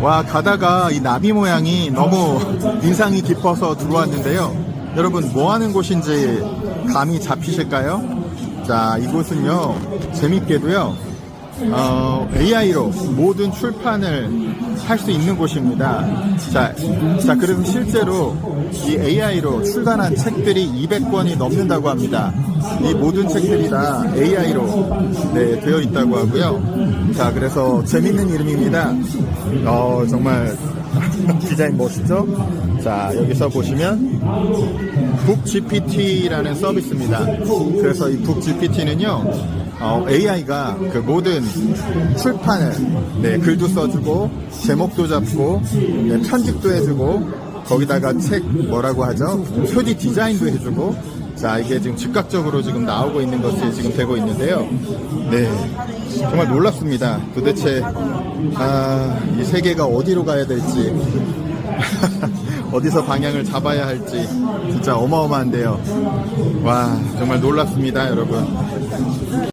와, 가다가 이 나비 모양이 너무 인상이 깊어서 들어왔는데요. 여러분, 뭐 하는 곳인지 감이 잡히실까요? 자, 이곳은요, 재밌게도요, 어, AI로 모든 출판을 할 수 있는 곳입니다. 자, 자, 그래서 실제로 이 AI로 출간한 책들이 200권이 넘는다고 합니다. 이 모든 책들이 다 AI로 네, 되어 있다고 하고요. 자, 그래서 재밌는 이름입니다. 어, 정말 디자인 멋있죠? 자, 여기서 보시면 북GPT라는 서비스입니다. 그래서 이 북GPT는요, AI가 그 모든 출판을, 네, 글도 써주고, 제목도 잡고, 네, 편집도 해주고, 거기다가 책 뭐라고 하죠? 표지 디자인도 해주고, 자, 이게 지금 즉각적으로 지금 나오고 있는 것이 지금 되고 있는데요. 네. 정말 놀랍습니다. 도대체, 아, 이 세계가 어디로 가야 될지. 어디서 방향을 잡아야 할지 진짜 어마어마한데요. 와 정말 놀랍습니다 여러분.